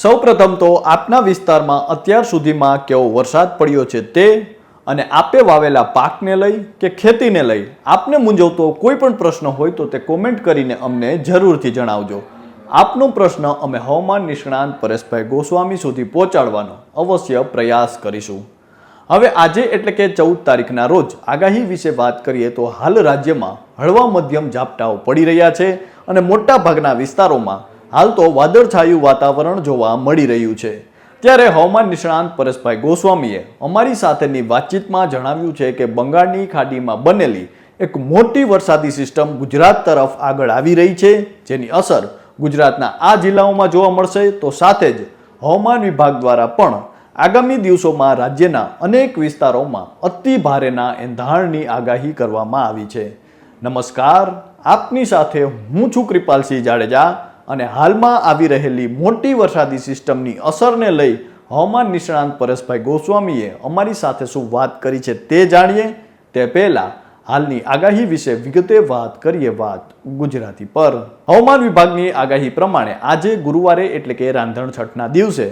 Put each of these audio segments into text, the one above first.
સૌપ્રથમ તો આપના વિસ્તારમાં અત્યાર સુધીમાં કેવો વરસાદ પડ્યો છે તે અને આપે વાવેલા પાકને લઈ કે ખેતીને લઈ આપને મૂંઝવતો કોઈ પણ પ્રશ્ન હોય તો તે કોમેન્ટ કરીને અમને જરૂરથી જણાવજો. આપનો પ્રશ્ન અમે હવામાન નિષ્ણાંત પરેશભાઈ ગોસ્વામી સુધી પહોંચાડવાનો અવશ્ય પ્રયાસ કરીશું. હવે આજે એટલે કે ચૌદ તારીખના રોજ આગાહી વિશે વાત કરીએ તો હાલ રાજ્યમાં હળવા મધ્યમ ઝાપટાઓ પડી રહ્યા છે અને મોટા ભાગના વિસ્તારોમાં હાલ તો વાદળછાયું વાતાવરણ જોવા મળી રહ્યું છે. ત્યારે હવામાન નિષ્ણાંત પરેશભાઈ ગોસ્વામીએ અમારી સાથેની વાતચીતમાં જણાવ્યું છે કે બંગાળની ખાડીમાં બનેલી એક મોટી વરસાદી સિસ્ટમ ગુજરાત તરફ આગળ આવી રહી છે, જેની અસર ગુજરાતના આ જિલ્લાઓમાં જોવા મળશે. તો સાથે જ હવામાન વિભાગ દ્વારા પણ આગામી દિવસોમાં રાજ્યના અનેક વિસ્તારોમાં અતિ ભારેના એંધાણની આગાહી કરવામાં આવી છે. નમસ્કાર, આપની સાથે હું છું કૃપાલસિંહ જાડેજા. અને હાલમાં આવી રહેલી મોટી વરસાદી સિસ્ટમની અસરને લઈ હવામાન નિષ્ણાંત પરેશભાઈ ગોસ્વામીએ અમારી સાથે શું વાત કરી છે તે જાણીએ. તે પહેલાં હાલની આગાહી વિશે વિગતે વાત કરીએ વાત ગુજરાતી પર. હવામાન વિભાગની આગાહી પ્રમાણે આજે ગુરુવારે એટલે કે રાંધણ છઠના દિવસે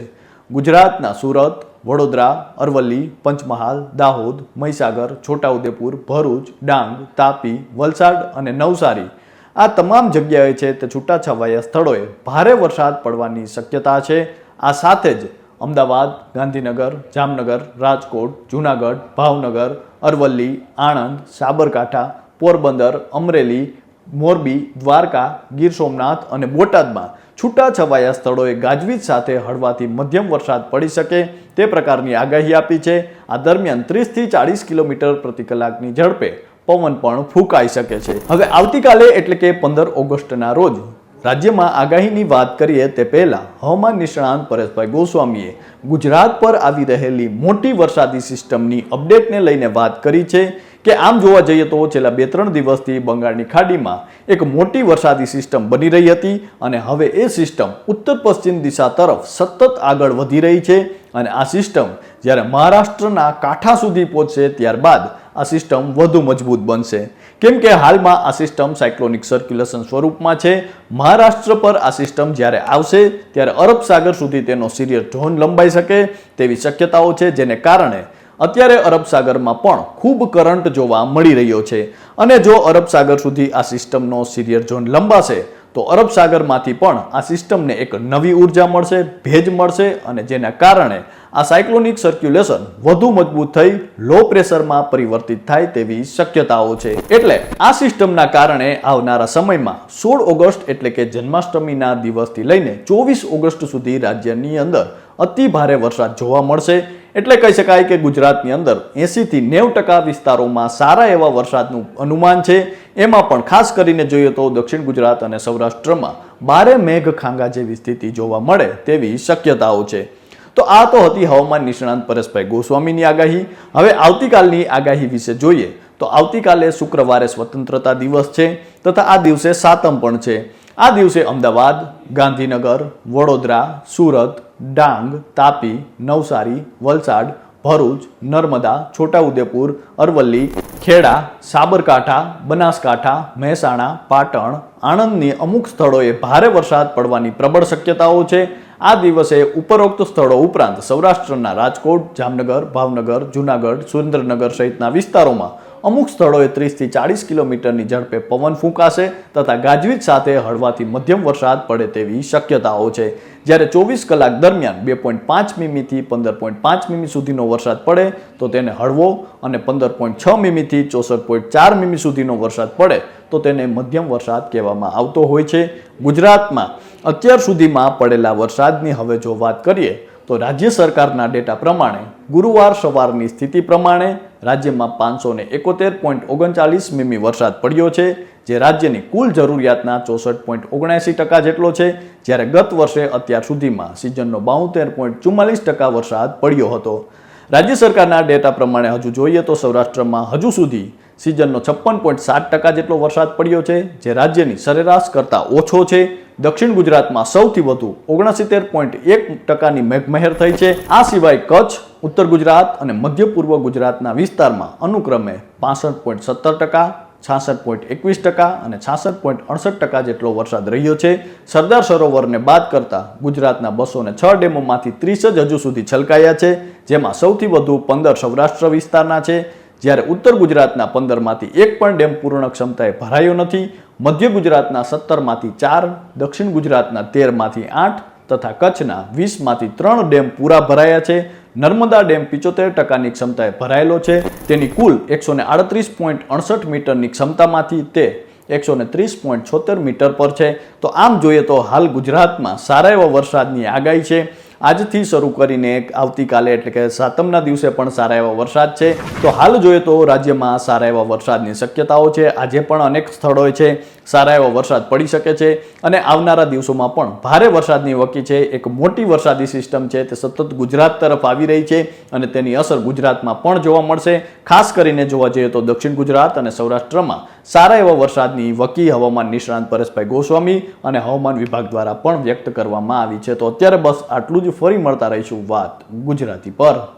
ગુજરાતના સુરત, વડોદરા, અરવલ્લી, પંચમહાલ, દાહોદ, મહીસાગર, છોટાઉદેપુર, ભરૂચ, ડાંગ, તાપી, વલસાડ અને નવસારી આ તમામ જગ્યાએ છે તે છૂટાછવાયા સ્થળોએ ભારે વરસાદ પડવાની શક્યતા છે. આ સાથે જ અમદાવાદ, ગાંધીનગર, જામનગર, રાજકોટ, જૂનાગઢ, ભાવનગર, અરવલ્લી, આણંદ, સાબરકાંઠા, પોરબંદર, અમરેલી, મોરબી, દ્વારકા, ગીર સોમનાથ અને બોટાદમાં છૂટાછવાયા સ્થળોએ ગાજવીજ સાથે હળવાથી મધ્યમ વરસાદ પડી શકે તે પ્રકારની આગાહી આપી છે. આ દરમિયાન ત્રીસથી ચાળીસ કિલોમીટર પ્રતિ કલાકની ઝડપે પવન પણ ફૂંકાઈ શકે છે. હવે આવતીકાલે એટલે કે પંદર ઓગસ્ટના રોજ રાજ્યમાં આગાહીની વાત કરીએ તે પહેલાં હવામાન નિષ્ણાંત પરેશભાઈ ગોસ્વામીએ ગુજરાત પર આવી રહેલી મોટી વરસાદી સિસ્ટમની અપડેટને લઈને વાત કરી છે કે આમ જોવા જઈએ તો છેલ્લા બે ત્રણ દિવસથી બંગાળની ખાડીમાં એક મોટી વરસાદી સિસ્ટમ બની રહી હતી અને હવે એ સિસ્ટમ ઉત્તર પશ્ચિમ દિશા તરફ સતત આગળ વધી રહી છે અને આ સિસ્ટમ જ્યારે મહારાષ્ટ્રના કાંઠા સુધી પહોંચશે ત્યારબાદ આ સિસ્ટમ વધુ મજબૂત બનશે. કેમ કે હાલમાં આ સિસ્ટમ સાયક્લોનિક સર્ક્યુલેશન સ્વરૂપમાં છે. મહારાષ્ટ્ર પર આ સિસ્ટમ જ્યારે આવશે, ત્યારે અરબ સાગર સુધી તેનો સિરિયસ ઝોન લંબાઈ શકે તેવી શક્યતાઓ છે, જેને કારણે અત્યારે અરબ સાગરમાં પણ ખૂબ કરંટ જોવા મળી રહ્યો છે. અને જો અરબ સાગર સુધી આ સિસ્ટમનો સિરિયર ઝોન લંબાશે તો અરબ સાગરમાંથી પણ આ સિસ્ટમને એક નવી ઊર્જા મળશે, ભેજ મળશે અને જેના કારણે આ સાયક્લોનિક સર્ક્યુલેશન વધુ મજબૂત થઈ લો પ્રેશરમાં પરિવર્તિત થાય તેવી શક્યતાઓ છે. એટલે આ સિસ્ટમના કારણે આવનારા સમયમાં સોળ ઓગસ્ટ એટલે કે જન્માષ્ટમીના દિવસથી લઈને ચોવીસ ઓગસ્ટ સુધી રાજ્યની અંદર અતિ ભારે વરસાદ જોવા મળશે. એટલે કહી શકાય કે ગુજરાતની અંદર એંસીથી નેવ ટકા વિસ્તારોમાં સારા એવા વરસાદનું અનુમાન છે. એમાં પણ ખાસ કરીને જોઈએ તો દક્ષિણ ગુજરાત અને સૌરાષ્ટ્રમાં બારે મેઘખાંગા જેવી સ્થિતિ જોવા મળે તેવી શક્યતાઓ છે. તો આ તો હતી હવામાન નિષ્ણાંત પરેશભાઈ ગોસ્વામીની આગાહી. હવે આવતીકાલની આગાહી વિશે જોઈએ તો આવતીકાલે શુક્રવારે સ્વતંત્રતા દિવસ છે તથા આ દિવસે સાતમ પણ છે. આ દિવસે અમદાવાદ, ગાંધીનગર, વડોદરા, સુરત, ડાંગ, તાપી, નવસારી, વલસાડ, ભરૂચ, નર્મદા, છોટાઉદેપુર, અરવલ્લી, ખેડા, સાબરકાંઠા, બનાસકાંઠા, મહેસાણા, પાટણ આણંદની અમુક સ્થળોએ ભારે વરસાદ પડવાની પ્રબળ શક્યતાઓ છે. આ દિવસે ઉપરોક્ત સ્થળો ઉપરાંત સૌરાષ્ટ્રના રાજકોટ, જામનગર, ભાવનગર, જૂનાગઢ, સુરેન્દ્રનગર સહિતના વિસ્તારોમાં અમુક સ્થળોએ ત્રીસથી ચાળીસ કિલોમીટરની ઝડપે પવન ફૂંકાશે તથા ગાજવીજ સાથે હળવાથી મધ્યમ વરસાદ પડે તેવી શક્યતાઓ છે. જ્યારે ચોવીસ કલાક દરમિયાન બે પોઈન્ટ પાંચ મીમીથી પંદર પોઈન્ટ પાંચ મીમી સુધીનો વરસાદ પડે, તો તેને હળવો અને પંદર પોઈન્ટ છ મીમીથી ચોસઠ પોઈન્ટ ચાર મીમી સુધીનો વરસાદ પડે, તો તેને મધ્યમ વરસાદ કહેવામાં આવતો હોય છે. ગુજરાતમાં અત્યાર સુધીમાં પડેલા વરસાદની હવે જો વાત કરીએ, તો રાજ્ય સરકારના ડેટા પ્રમાણે ગુરુવાર સવારની સ્થિતિ પ્રમાણે રાજ્યમાં પાંચસો ને એકોતેર પોઈન્ટ ઓગણચાલીસ મીમી વરસાદ પડ્યો છે, જે રાજ્યની કુલ જરૂરિયાતના ચોસઠ પોઈન્ટ ઓગણએંસી ટકા જેટલો છે, જ્યારે ગત વર્ષે અત્યાર સુધીમાં સિઝનનો બાઉતેર પોઈન્ટ ચુમ્માલીસ ટકા વરસાદ પડ્યો હતો. રાજ્ય સરકારના ડેટા પ્રમાણે હજુ જોઈએ તો સૌરાષ્ટ્રમાં હજુ સુધી સિઝનનો છપ્પન પોઈન્ટ સાત ટકા જેટલો વરસાદ પડ્યો છે, જે રાજ્યની સરેરાશ કરતાં ઓછો છે દક્ષિણ ગુજરાતમાં સૌથી વધુ ઓગણસિત્તેર પોઈન્ટ એક ટકાની મેઘમહેર થઈ છે. આ સિવાય કચ્છ, ઉત્તર ગુજરાત અને મધ્ય પૂર્વ ગુજરાતના વિસ્તારમાં અનુક્રમે પાસઠ પોઈન્ટ સત્તર ટકા, છાસઠ પોઈન્ટ એકવીસ ટકા અને છાસઠ પોઈન્ટ અડસઠ ટકા જેટલો વરસાદ રહ્યો છે. સરદાર સરોવરને બાદ કરતા ગુજરાતના બસો ને છ ડેમોમાંથી ત્રીસ જ હજુ સુધી છલકાયા છે, જેમાં સૌથી વધુ પંદર સૌરાષ્ટ્ર વિસ્તારના છે. જ્યારે ઉત્તર ગુજરાતના પંદરમાંથી એક પણ ડેમ પૂર્ણ ક્ષમતાએ ભરાયો નથી, મધ્ય ગુજરાતના સત્તરમાંથી ચાર, દક્ષિણ ગુજરાતના તેરમાંથી આઠ તથા કચ્છના વીસમાંથી ત્રણ ડેમ પૂરા ભરાયા છે. નર્મદા ડેમ પિચોતેર ટકાની ક્ષમતાએ ભરાયેલો છે. તેની કુલ એકસો ને આડત્રીસ પોઈન્ટ અડસઠ મીટરની ક્ષમતામાંથી તે એકસો ને ત્રીસ પોઈન્ટ છોતેર મીટર પર છે. તો આમ જોઈએ તો હાલ ગુજરાતમાં સારા એવા વરસાદની આગાહી છે. આજથી શરૂ કરીને આવતીકાલે એટલે કે સાતમના દિવસે પણ સારા એવા વરસાદ છે. તો હાલ જોઈએ તો રાજ્યમાં સારા એવા વરસાદની શક્યતાઓ છે. આજે પણ અનેક સ્થળોએ છે, સારા એવો વરસાદ પડી શકે છે અને આવનારા દિવસોમાં પણ ભારે વરસાદની વકી છે. એક મોટી વરસાદી સિસ્ટમ છે, તે સતત ગુજરાત તરફ આવી રહી છે અને તેની અસર ગુજરાતમાં પણ જોવા મળશે. ખાસ કરીને જોવા જઈએ તો દક્ષિણ ગુજરાત અને સૌરાષ્ટ્રમાં સારા એવા વરસાદની વકી હવામાન નિષ્ણાંત પરેશભાઈ ગોસ્વામી અને હવામાન વિભાગ દ્વારા પણ વ્યક્ત કરવામાં આવી છે. તો અત્યારે બસ આટલું જ. ફરી મળતા રહીશું વાત ગુજરાતી પર.